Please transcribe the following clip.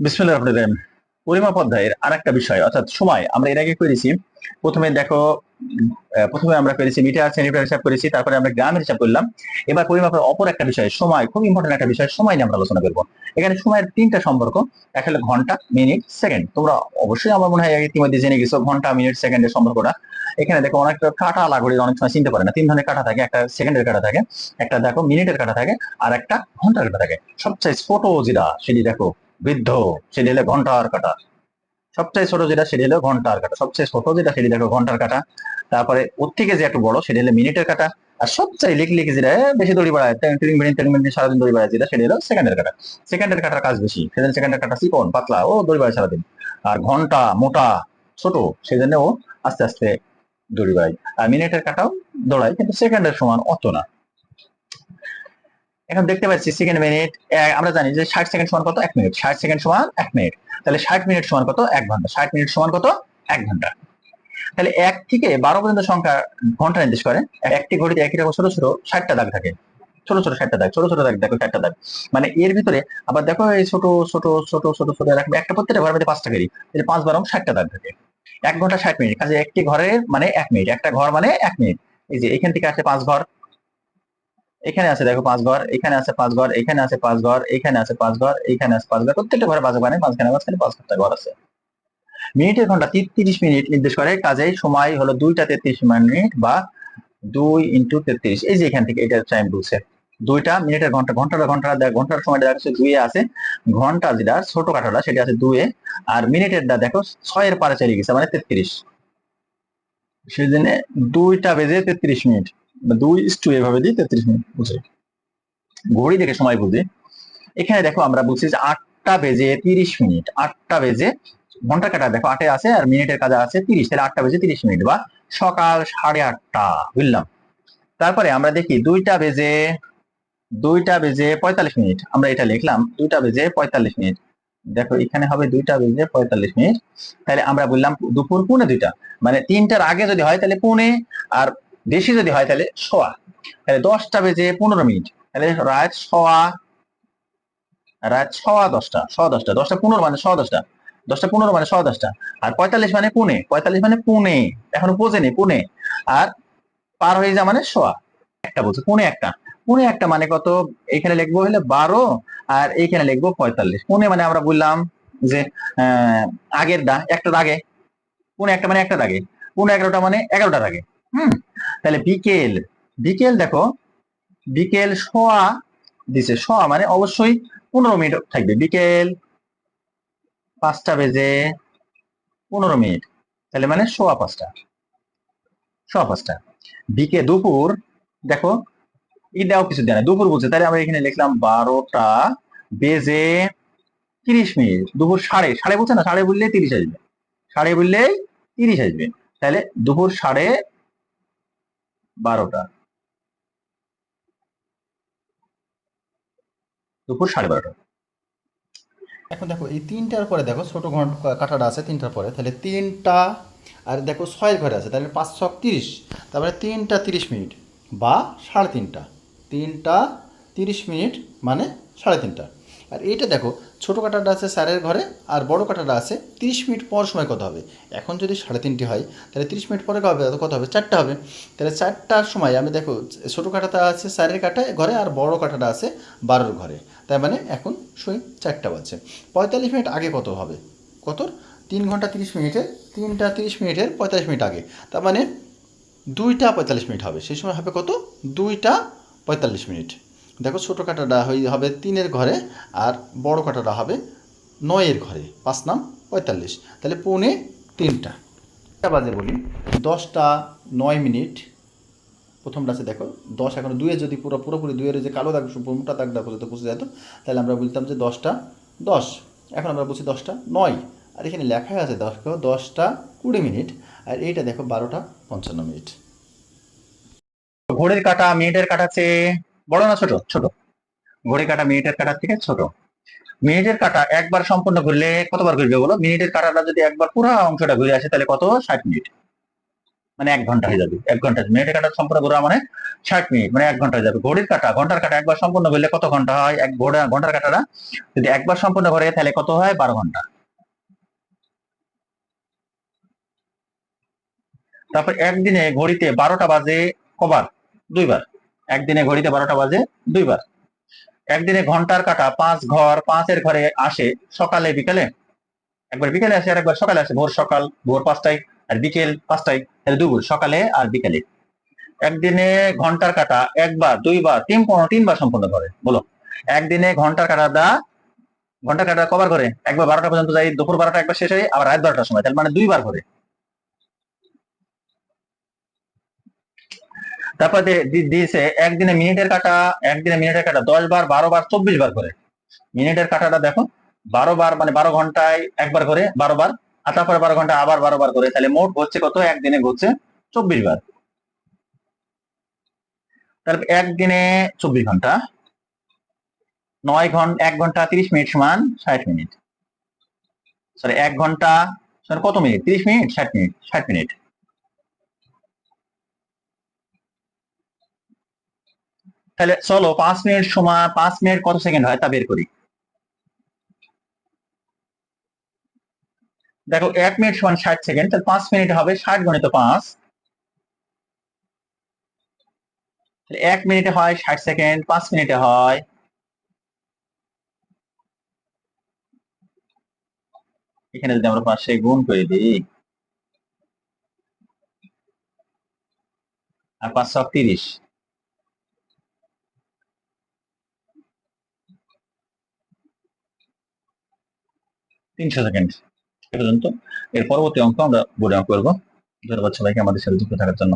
বিসমিল্লাহ রহিম পরিমাপ অধ্যায়ের আর একটা বিষয়, অর্থাৎ সময়, আমরা এর আগে করেছি। প্রথমে দেখো প্রথমে আমরা করেছি মিটার সেন্টিমিটার হিসাব করেছি, তারপরে আমরা গ্রামের হিসাব করলাম। এবার পরিমাপের অপর একটা বিষয়, সময়, খুব ইম্পর্টেন্ট একটা বিষয়, সময় নিয়ে আমরা আলোচনা করব। এখানে সময়ের তিনটা সম্পর্ক একটা হলো ঘণ্টা, মিনিট, সেকেন্ড। তোমরা অবশ্যই আমার মনে হয় ইতিমধ্যে জেনে গেছো, ঘণ্টা, মিনিট, সেকেন্ডের সম্পর্কটা। এখানে দেখো, অনেকটা কাটা লাগড়ি অনেক সময় চিনতে পারে না। তিন ধরনের কাটা থাকে, একটা সেকেন্ডের কাটা থাকে, একটা দেখো, মিনিটের কাটা থাকে, আর একটা ঘণ্টার কাটা থাকে। সবচেয়ে ছোট যেটা, সেটি দেখো বৃদ্ধ সেটি হলো ঘণ্টার কাটা। সবচেয়ে ছোট যেটা সেটি হলো ঘণ্টার কাটা, সবচেয়ে ছোট যেটা সেটি দেখো ঘণ্টার কাটা, তারপরে ওর থেকে যে একটু বড় সেটি হলো মিনিটের কাটা, আর সবচেয়ে লিখ লিখে যেটা বেশি দড়ি বাড়ায়, তিন মিনিট তিন মিনিট, সারাদিন দড়ি বাড়ায়, যেটা সেটি হলো সেকেন্ডের কাটা। সেকেন্ডের কাটার কাজ বেশি সেজন্য সেকেন্ডের কাটা চিকন, পাতলা, ও দড়ি বাড়ায় সারাদিন। আর ঘণ্টা মোটা, ছোট, সেজন্য ও আস্তে আস্তে দড়ি বাড়ায়। আর মিনিটের কাটাও দৌড়ায়, কিন্তু সেকেন্ডের সমান অত না। এখন দেখতে পাচ্ছি সেকেন্ড মিনিট আমরা জানি যে ষাট সেকেন্ড সমান কত? এক মিনিট ষাট সেকেন্ড সমান এক মিনিট তাহলে ষাট মিনিট সমান কত? এক ঘণ্টা। ষাট মিনিট সমান কত? এক ঘণ্টা। তাহলে এক থেকে বারো পর্যন্ত সংখ্যা ঘণ্টা নির্দেশ করে। একটি ঘড়িতে একই রকম ছোট ছোট ষাটটা দাগ থাকে। ছোট ছোট ষাটটা দাগ, ছোট ছোট দাগ, দেখো ষাটটা দাগ। মানে এর ভিতরে আবার দেখো এই ছোট ছোট ছোট ছোট ছোট রাখবে একটা প্রত্যেকটা ঘরের মধ্যে পাঁচটা গাড়ি পাঁচ বারং ষাটটা দাগ থাকে। এক ঘণ্টা ষাট মিনিট কাজে একটি ঘরের মানে এক মিনিট একটা ঘর মানে এক মিনিট এই যে এখান থেকে আসে পাঁচ ঘর। এখানে আছে দেখো পাঁচ ঘর, এখানে আছে পাঁচ ঘর, এখানে আছে পাঁচ ঘর, এখানে আছে পাঁচ ঘর, এখানে আছে পাঁচ ঘর, প্রত্যেকটা ঘরে পাঁচ ঘর মাঝখানে মাঝখানে পাঁচ ঘরটা ঘর আছে। মিনিটের ঘণ্টা তিরিশ মিনিট নির্দেশ করে কাজেই সময় হলো দুইটা তেত্রিশ মিনিট বা দুই ইন্টু তেত্রিশ। এই যে এখান থেকে এটা টাইম বলছে। দুইটা মিনিটের ঘণ্টা ঘণ্টার ঘণ্টা, দেখ, ঘণ্টার সময়টা দেখো দুইয়ে আছে। ঘণ্টা যেটা ছোট কাঠাটা, সেটা আছে দুয়ে আর মিনিটেরটা দেখো ছয়ের পারে চলে গেছে মানে তেত্রিশ। সেই জন্য দুইটা বেজে তেত্রিশ মিনিট। দুই টু এভাবে দিই, তেত্রিশ মিনিট বুঝে ঘড়ি দেখে সময় বুঝি এখানে দেখো আমরা বলছি যে আটটা বেজে তিরিশ মিনিট, আটটা বেজে ঘণ্টা কাটা দেখো আটে আছে আর মিনিটের কাজে আছে তিরিশ, তাহলে আটটা বেজে তিরিশ মিনিট বা সকাল সাড়ে আটটা, বুঝলাম। তারপরে আমরা দেখি দুইটা বেজে দুইটা বেজে পঁয়তাল্লিশ মিনিট, আমরা এটা লিখলাম দুইটা বেজে পঁয়তাল্লিশ মিনিট। দেখো এখানে হবে দুইটা বেজে পঁয়তাল্লিশ মিনিট, তাহলে আমরা বললাম দুপুর পুনে দুইটা মানে তিনটার আগে যদি হয় তাহলে পুনে, আর বেশি যদি হয় তাহলে সোয়া। তাহলে দশটা বেজে পনেরো মিনিট। তাহলে রাত সোয়া রাত সোয়া দশটা সোয়া দশটা। দশটা পনেরো মানে সোয়া দশটা। দশটা পনেরো মানে সোয়া দশটা। আর পঁয়তাল্লিশ মানে পুনে। পঁয়তাল্লিশ মানে পুনে। এখনও বোঝেনি, পুনে। আর পার হয়ে যা মানে সোয়া। একটা বলছে, পুনে একটা। পুনে একটা মানে কত? এখানে লিখব হলে বারো আর এইখানে লিখব পঁয়তাল্লিশ। পুনে মানে আমরা বললাম যে আগের দা একটা দাগে পুনে একটা মানে একটা দাগে পুনে এগারোটা মানে এগারোটা দাগে হুম? তাহলে বিকেল বিকেল দেখো, বিকেল সোয়া দিছে, সোয়া মানে অবশ্যই পনেরো মিনিট থাকবে। বিকেল পাঁচটা বেজে পনেরো মিনিট, তাহলে মানে সোয়া পাঁচটা সোয়া পাঁচটা। বিকে দুপুর, দেখো দেওয়া কিছু দেয় না। দুপুর বলছে, তাহলে আমরা এখানে লিখলাম বারোটা বেজে তিরিশ মিনিট, দুপুর সাড়ে সাড়ে বলছে না, সাড়ে বললে তিরিশ আসবে। সাড়ে বললেই তিরিশ আসবে। তাহলে দুপুর সাড়ে বারোটা। দুপুর সাড়ে বারোটা। এখন দেখো, এই তিনটার পরে দেখো, ছোট ঘণ্টা কাঠাটা আছে তিনটার পরে, তাহলে তিনটা, আর দেখো ছয়ের ঘরে আছে, তাহলে পাঁচ ছক তিরিশ। তারপরে তিনটা তিরিশ মিনিট বা সাড়ে তিনটা। তিনটা তিরিশ মিনিট মানে সাড়ে তিনটা। আর এইটা দেখো, ছোটো কাটাটা আছে স্যারের ঘরে আর বড় কাটাটা আছে তিরিশ মিনিট পর সময় কত হবে? এখন যদি সাড়ে তিনটে হয়, তাহলে তিরিশ মিনিট পরে কবে? কত হবে? চারটা হবে। তাহলে চারটার সময় আমি দেখো, ছোটো কাটাটা আছে স্যারের কাটায় ঘরে আর বড় কাটাটা আছে বারোর ঘরে। তার মানে এখন সই চারটা বাজছে। পঁয়তাল্লিশ মিনিট আগে কত হবে? কত? তিন ঘণ্টা তিরিশ মিনিটের তিনটা তিরিশ মিনিটের পঁয়তাল্লিশ মিনিট আগে। তার মানে দুইটা পঁয়তাল্লিশ মিনিট হবে। সেই সময় হবে কত? দুইটা পঁয়তাল্লিশ মিনিট। দেখো ছোটো কাটাটা হবে তিনের ঘরে আর বড় কাটাটা হবে নয়ের ঘরে। পাঁচ নাম পঁয়তাল্লিশ। তাহলে পৌনে তিনটা। বাজে বলি, দশটা নয় মিনিট। প্রথমটা আছে দেখো, দশ এখন দুয়ে যদি পুরো পুরোপুরি দুয়ের যে কালো দাগ মোটা দাগ দাগটা পর্যন্ত বুঝে যেত তাহলে আমরা বলতাম যে দশটা দশ। এখন আমরা বলছি দশটা নয়। আর এখানে লেখা আছে দশ দশটা কুড়ি মিনিট। আর এইটা দেখো বারোটা পঞ্চান্ন মিনিট। ঘড়ির কাটা, মিনিটের কাটা বড় না ছোট? ছোট। ঘড়ির কাটা, মিনিটের কাটার থেকে ছোট। মিনিটের কাটা একবার সম্পূর্ণ ঘুরলে কতবার ঘুরবে বলো? মিনিটের কাটাটা যদি একবার পুরো অংশটা ঘুরে আসে, তাহলে কত? ষাট মিনিট। মানে এক ঘণ্টা হয়ে যাবে, এক ঘণ্টা। মিনিটের কাটা সম্পূর্ণ ঘোরা মানে ষাট মিনিট মানে এক ঘণ্টা হয়ে যাবে। ঘড়ির কাটা, ঘণ্টার কাটা একবার সম্পূর্ণ ঘুরলে কত ঘণ্টা হয়? এক ঘোড়া, ঘণ্টার কাটাটা যদি একবার সম্পূর্ণ করে তাহলে কত হয়? বারো ঘণ্টা। তারপর একদিনে ঘড়িতে বারোটা বাজে কবার? দুইবার। একদিনে ঘড়িতে বারোটা বাজে দুইবার। একদিনে ঘণ্টার কাটা, পাঁচ ঘর, পাঁচের ঘরে আসে সকালে, বিকেলে। একবার বিকেলে আসে আর একবার সকালে আসে, ভোর সকাল, ভোর পাঁচটায়, আর বিকেল পাঁচটায়, তাহলে দুপুর, সকালে আর বিকেলে। একদিনে ঘণ্টার কাটা একবার, দুইবার, তিন পনেরো তিনবার সম্পূর্ণ করে, বলো। একদিনে ঘণ্টার কাটা দা, ঘণ্টার কাটা কবার করে? একবার বারোটা পর্যন্ত যাই দুপুর বারোটা, একবার শেষ হয়, আবার রাত বারোটার সময়, তাহলে মানে দুইবার করে। তারপর দিয়েছে, একদিনে মিনিটের কাটা, একদিনে মিনিটের কাটা দশ বার, বারো বার, চব্বিশ বার করে। মিনিটের কাটাটা দেখো, বারো বার মানে বারো ঘন্টায় একবার করে, বারো বার, আর তারপরে বারো ঘণ্টা আবার বারো বার করে, তাহলে মোট হচ্ছে কত? একদিনে ঘুরছে চব্বিশ বার। তাহলে একদিনে চব্বিশ ঘণ্টা, নয় ঘণ্টা এক ঘণ্টা তিরিশ মিনিট সমান ষাট মিনিট। সরি এক ঘণ্টা কত মিনিট? তিরিশ মিনিট, ষাট মিনিট ষাট মিনিট। তাহলে চলো পাঁচ মিনিট সময়, পাঁচ মিনিট কত সেকেন্ড হয় তা বের করি। দেখো এক মিনিট সমান ষাট সেকেন্ড, তাহলে পাঁচ মিনিট হবে ষাট গণিত পাঁচ। এক মিনিটে হয় ষাট সেকেন্ড, পাঁচ মিনিটে হয়। এখানে যদি আমরা পাশে গুণ করে দিই, আর পাঁচশো তিরিশ। তিনশো সেকেন্ড এ পর্যন্ত। এর পরবর্তী অঙ্ক আমরা বোর্ডে করব। ধন্যবাদ সবাইকে আমাদের সাথে যুক্ত থাকার জন্য।